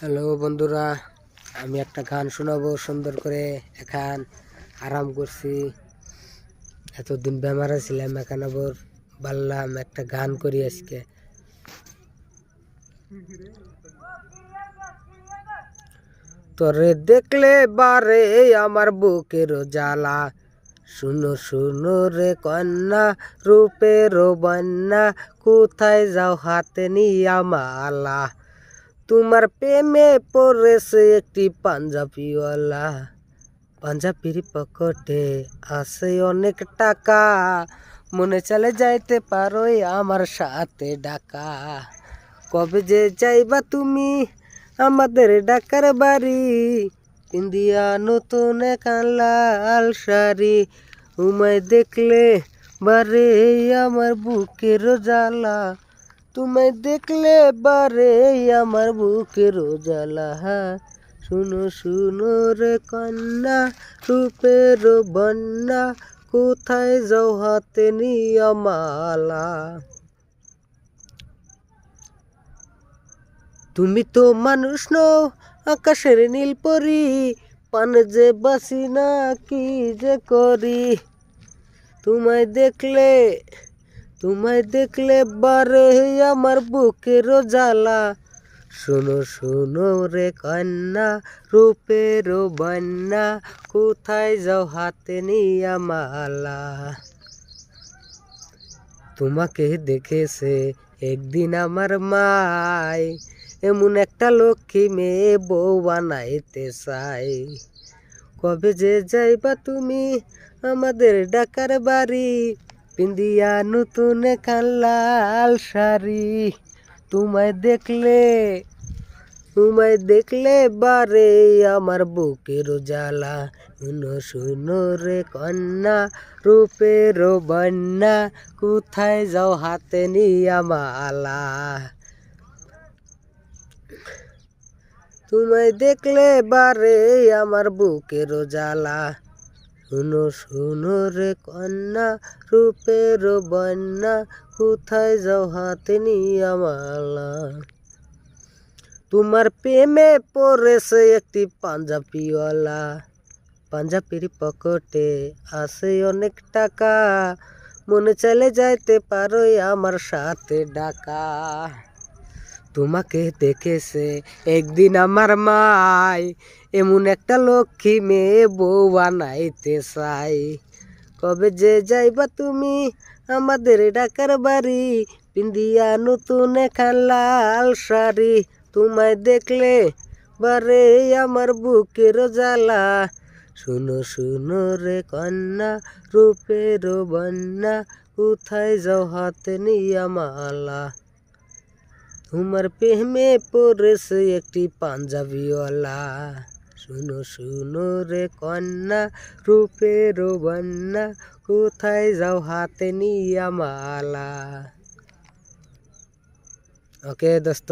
Hello বন্ধুরা, আমি একটা গান শোনাবো সুন্দর করে। এখান আরাম করছি। এতদিন বেমার ছিলাম এখন আবার বললাম একটা গান করি আজকে। তোরে দেখলে বারে আমার বুকের জ্বালা। শুনো শুনো রে কন্যা, রূপের বন্যা, কোথায় যাও হাতে নিয়া মালা? তোমার প্রেমে পড়েছে একটি পাঞ্জাবিওয়ালা। পাঞ্জাবির পকেটে আছে অনেক টাকা। মনে চলে যাইতে পারোই আমার সাথে ডাকা। কবে যে যাইবা তুমি আমাদের ডাকার বাড়ি। ইন্দিয়া নতুন একান লাল শাড়ি। উমায় দেখলে বারে আমার বুকের জ্বালা। তোমায় দেখলে বারে আমার বুকের জ্বালা শুনো শুনো রে কন্যা রূপের বন্যা কোথায় যাও হাতে নিয়া মালা তুমি তো মানুষ নও আকাশের নীল পরি পানে যে বাসি না কি যে করি তোমায় দেখলে তোমায় দেখলে বারে আমার বুকের জ্বালা শোনো শোনো রে কন্যা রূপের বন্যা কোথায় যাও হাতে নিয়া মালা? তোমাকে দেখেছে একদিন আমার মাই, এমন একটা লক্ষ্মী মেয়ে বউ বানাইতে চাই। কবে যে যাইবা তুমি, আমাদের ডাকার বাড়ি পিন্দিয়া নতুন কান লাল শাড়ি। তোমায় দেখলে তোমায় দেখলে বারে আমার বুকের জ্বালা। শুনো শুনো রে কন্যা, রূপের বন্যা, কোথায় যাও হাতে নিয়া মালা? তোমায় দেখলে বারে আমার বুকের জ্বালা। শুনো শুনো রে কন্যা, রূপের বন্যা, কোথায় যাও হাতে নিয়া তোমার প্রেমে পড়েছে একটি পাঞ্জাবিওয়ালা। পাঞ্জাবির পকেটে আছে অনেক টাকা। মনে চলে যাইতে পারোই আমার সাথে ডাকা। তোমাকে দেখেছে একদিন আমার মাই। এমন একটা লক্ষ্মী মেয়ে বউ বানাইতে চাই। কবে যে যাইবা তুমি আমাদের ডাকার বাড়ি। পিন্দিয়া নতুন এখান লাল শাড়ি। তোমায় দেখলে বারে আমার বুকের জ্বালা। শুনো শুনো রে কন্যা, রূপের বন্যা, কোথায় যাও হাতে নিয়া মালা। তোমার প্রেমে পড়েছে একটি পাঞ্জাবিওয়ালা শুনো শুনো রে কন্যা রূপের বন্যা কোথায় যাও হাতে নিয়া মালা ওকে দোস্ত